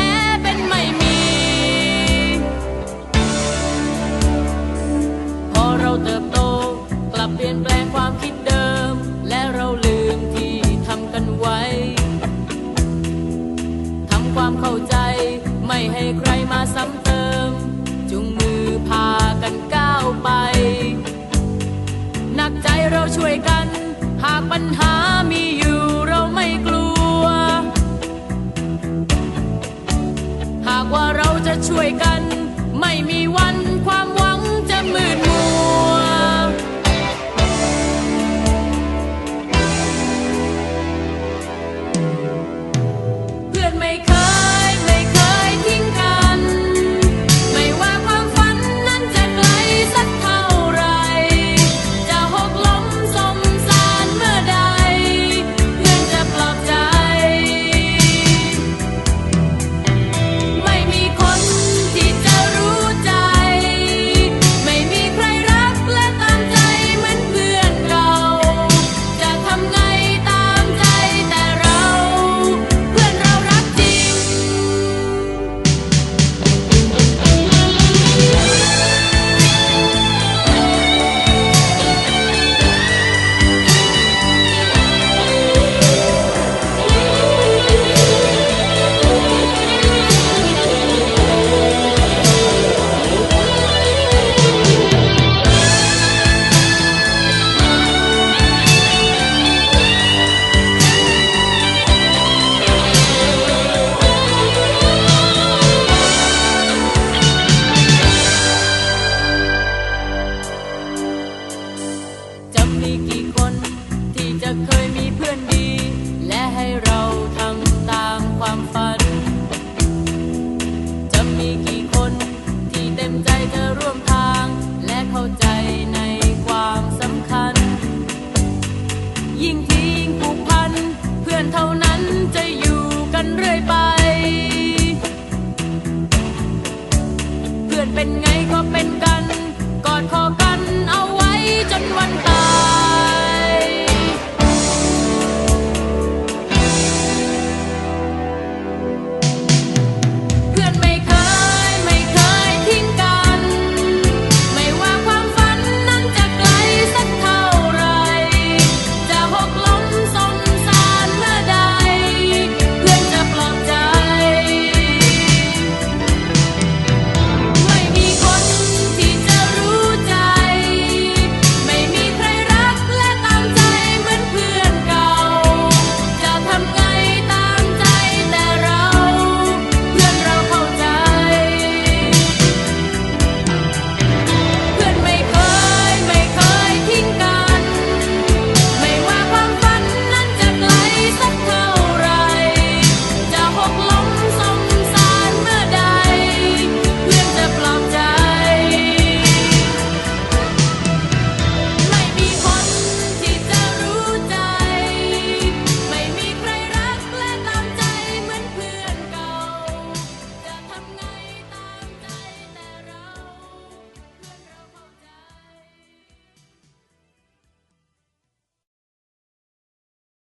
้ ความเข้าใจ ไม่ให้ใครมาซ้ำเติม จุงมือพากันก้าวไป หนักใจเราช่วยกัน หากปัญหามีอยู่เราไม่กลัว หากว่าเราจะช่วยกัน ไม่มีวัน ยิ่งทียิ่งผูกพัน เพื่อนเท่านั้นจะอยู่กันเรื่อยไป เพื่อนเป็นไงก็เป็นกัน กอดคอกันเอาไว้จนวันตาย